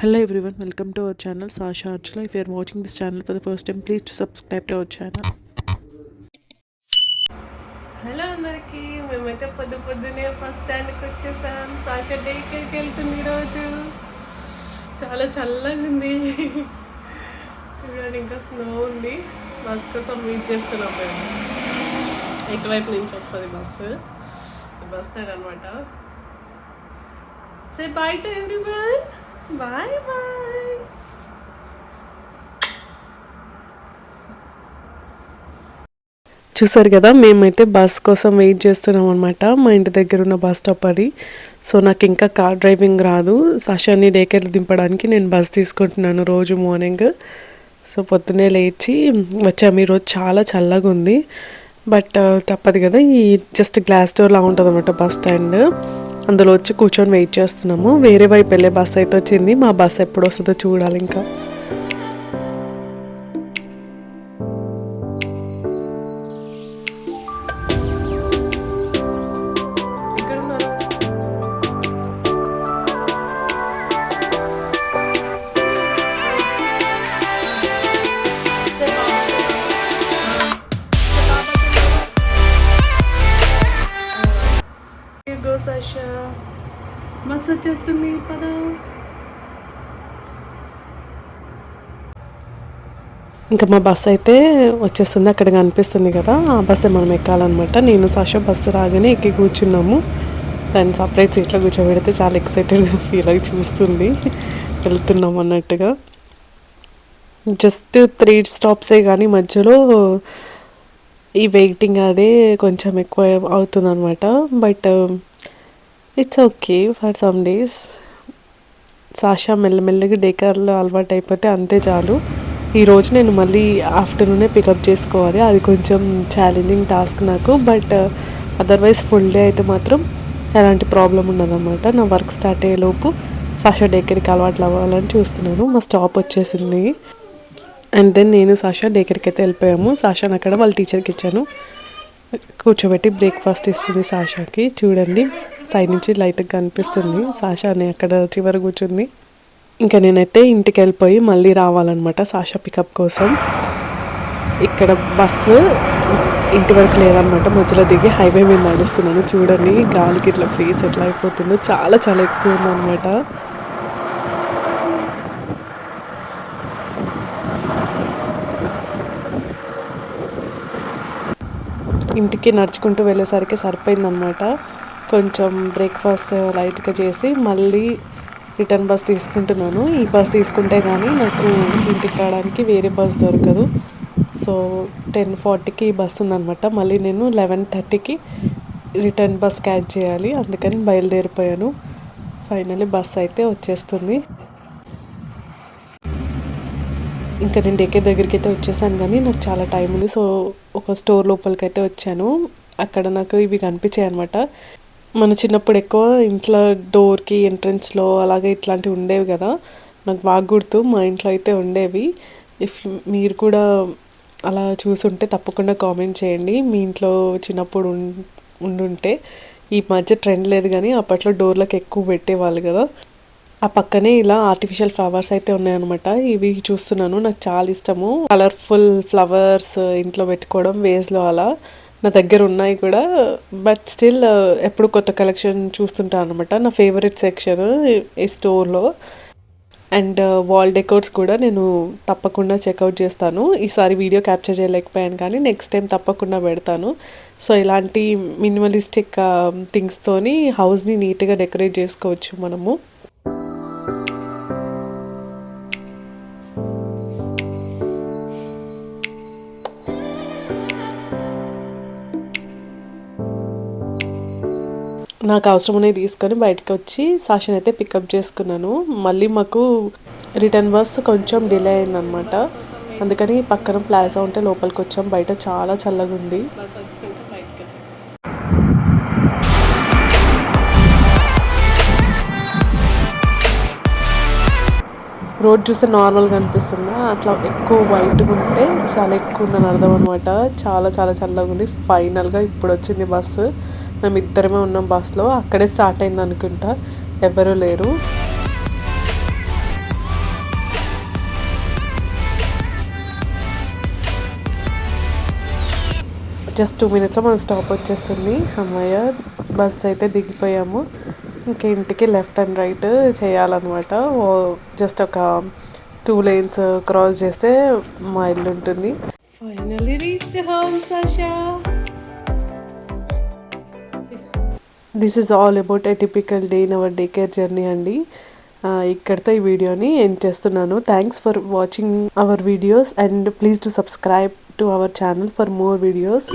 Hello everyone welcome to our channel Sasha అర్చుల if you are watching this channel for the first time please to subscribe to our channel hello అందరికి మేమైతే పొద్దు పొద్దునే first స్టాండ్కి వచ్చేసాం. Sasha డేకి వెళ్తుంది ఈరోజు. చాలా చల్లగా ఉంది. చూడండి ఇంకా స్నో ఉంది. బస్ కోసం వీట్ చేస్తున్నాం మేము. ఎటువైపు నుంచి వస్తుంది బస్సు బస్ స్టాండ్ అనమాట సే బయట ఎవ్రీవన్ బాయ్ బాయ్ చూసారు కదా మేమైతే బస్ కోసం వెయిట్ చేస్తున్నాం అనమాట మా ఇంటి దగ్గర ఉన్న బస్ స్టాప్ అది. సో నాకు ఇంకా కార్ డ్రైవింగ్ రాదు. సశాన్ని డేకెళ్ళి దింపడానికి నేను బస్ తీసుకుంటున్నాను రోజు మార్నింగ్ సో పొద్దున్నే లేచి వచ్చాము. ఈరోజు చాలా చల్లగా ఉంది. బట్ తప్పదు కదా. ఈ జస్ట్ గ్లాస్ డోర్లా ఉంటుంది అనమాట బస్ స్టాండ్. అందులో వచ్చి కూర్చొని వెయిట్ చేస్తున్నాము. వేరే వైపు వెళ్ళే బస్ అయితే వచ్చింది. మా బస్ ఎప్పుడు వస్తుందో చూడాలి ఇంకా గో సాష. మస్తు వచ్చేస్తుంది పద. ఇంకా మా బస్సు అయితే వచ్చేస్తుంది అక్కడ కనిపిస్తుంది కదా. ఆ బస్సే మనం ఎక్కాలన్నమాట. నేను సాష బస్సు రాగానే ఎక్కి కూర్చున్నాము. దాన్ని సపరేట్ సీట్లో కూర్చోబెడితే చాలా ఎక్సైటెడ్గా ఫీల్ అయ్యి చూస్తుంది. వెళ్తున్నాం అన్నట్టుగా. జస్ట్ త్రీ స్టాప్సే కానీ మధ్యలో ఈ వెయిటింగ్ అదే కొంచెం ఎక్కువ అవుతుంది అనమాట but it's okay for some days Sasha మెల్లమెల్లగా డేకర్లో అలవాటు అయిపోతే అంతే చాలు. ఈరోజు నేను మళ్ళీ ఆఫ్టర్నూనే పికప్ చేసుకోవాలి. అది కొంచెం ఛాలెంజింగ్ టాస్క్ నాకు. బట్ అదర్వైజ్ ఫుల్ డే అయితే మాత్రం ఎలాంటి ప్రాబ్లం ఉండదన్నమాట. నా వర్క్ స్టార్ట్ అయ్యేలోపు సాషా డేకర్కి అలవాట్లు అవ్వాలని చూస్తున్నాను. మా స్టాప్ వచ్చేసింది. అండ్ దెన్ నేను సాషా డేకర్కి అయితే వెళ్ళిపోయాము. సాషాని అక్కడ వాళ్ళ టీచర్కి ఇచ్చాను. కూర్చోబెట్టి బ్రేక్ఫాస్ట్ ఇస్తుంది సాషాకి. చూడండి సైడ్ నుంచి లైట్గా కనిపిస్తుంది. సాషాని అక్కడ చివరి కూర్చుంది. ఇంకా నేనైతే ఇంటికి వెళ్ళిపోయి మళ్ళీ రావాలన్నమాట సాషా పికప్ కోసం. ఇక్కడ బస్సు ఇంటి వరకు లేదనమాట మధ్యలో దిగి హైవే మీద నడుస్తున్నాను. చూడండి గాలికి ఇట్లా ఫేస్ ఎట్లా అయిపోతుందో. చాలా చాలా ఎక్కువ ఉందన్నమాట. ఇంటికి నడుచుకుంటూ వెళ్ళేసరికి సరిపోయిందనమాట కొంచెం బ్రేక్ఫాస్ట్ లైట్గా చేసి మళ్ళీ రిటర్న్ బస్ తీసుకుంటున్నాను. ఈ బస్ తీసుకుంటే కానీ నాకు ఇంటికి రావడానికి వేరే బస్ దొరకదు. సో టెన్ ఫార్టీకి బస్ ఉందనమాట మళ్ళీ నేను లెవెన్ థర్టీకి రిటర్న్ బస్ క్యాచ్ చేయాలి. అందుకని బయలుదేరిపోయాను. ఫైనల్లీ బస్ అయితే వచ్చేస్తుంది. ఇంకా నేను డేకే దగ్గరికి అయితే వచ్చేసాను కానీ నాకు చాలా టైం ఉంది. సో ఒక స్టోర్ లోపలికి అయితే వచ్చాను. అక్కడ నాకు ఇవి కనిపించాయి అనమాట మన చిన్నప్పుడు ఎక్కువ ఇంట్లో డోర్కి ఎంట్రన్స్లో అలాగే ఇట్లాంటివి ఉండేవి కదా. నాకు బాగా గుర్తు మా ఇంట్లో అయితే ఉండేవి. ఇఫ్ మీరు కూడా అలా చూసుంటే తప్పకుండా కామెంట్ చేయండి. మీ ఇంట్లో చిన్నప్పుడు ఉం- ఉండుంటే. ఈ మధ్య ట్రెండ్ లేదు కానీ అప్పట్లో డోర్లకు ఎక్కువ పెట్టేవాళ్ళు కదా. ఆ పక్కనే ఇలా ఆర్టిఫిషియల్ ఫ్లవర్స్ అయితే ఉన్నాయన్నమాట. ఇవి చూస్తున్నాను నాకు చాలా ఇష్టము. కలర్ఫుల్ ఫ్లవర్స్ ఇంట్లో పెట్టుకోవడం వేస్లో అలా. నా దగ్గర ఉన్నాయి కూడా బట్ స్టిల్ ఎప్పుడు కొత్త కలెక్షన్ చూస్తుంటాను అనమాట నా ఫేవరెట్ సెక్షన్ ఈ స్టోర్లో అండ్ వాల్ డెకోర్స్ కూడా నేను తప్పకుండా చెక్అవుట్ చేస్తాను. ఈసారి వీడియో క్యాప్చర్ చేయలేకపోయాను కానీ నెక్స్ట్ టైం తప్పకుండా పెడతాను. సో ఇలాంటి మినిమలిస్టిక్ థింగ్స్తోని హౌస్ని నీట్గా డెకరేట్ చేసుకోవచ్చు మనము. నాకు అవసరమనే తీసుకొని బయటకు వచ్చి సాషన్ అయితే పికప్ చేసుకున్నాను. మళ్ళీ మాకు రిటర్న్ బస్ కొంచెం డిలే అయిందనమాట అందుకని పక్కన ప్లాజా ఉంటే లోపలికి వచ్చాం. బయట చాలా చల్లగా ఉంది. రోడ్ చూస్తే నార్మల్గా అనిపిస్తుందా? అట్లా ఎక్కువ వైట్గా ఉంటే చాలా ఎక్కువ ఉందని అర్థం అనమాట చాలా చాలా చల్లగా ఉంది. ఫైనల్గా ఇప్పుడు వచ్చింది బస్సు మేము ఇద్దరమే ఉన్నాం బస్లో. అక్కడే స్టార్ట్ అయింది అనుకుంటా. ఎవరు లేరు. జస్ట్ టూ మినిట్స్లో మనం స్టాప్ వచ్చేస్తుంది. అమ్మయ్య బస్ అయితే దిగిపోయాము. ఇంకా ఇంటికి లెఫ్ట్ అండ్ రైట్ చేయాలన్నమాట. జస్ట్ ఒక టూ లైన్స్ క్రాస్ చేస్తే మా ఇల్లు ఉంటుంది. Finally reached home Sasha this is all about a typical day in our day care journey అండి ఇక్కడితో ఈ వీడియోని ఎండ్ చేస్తున్నాను. Thanks for watching our videos and please to subscribe to our channel for more videos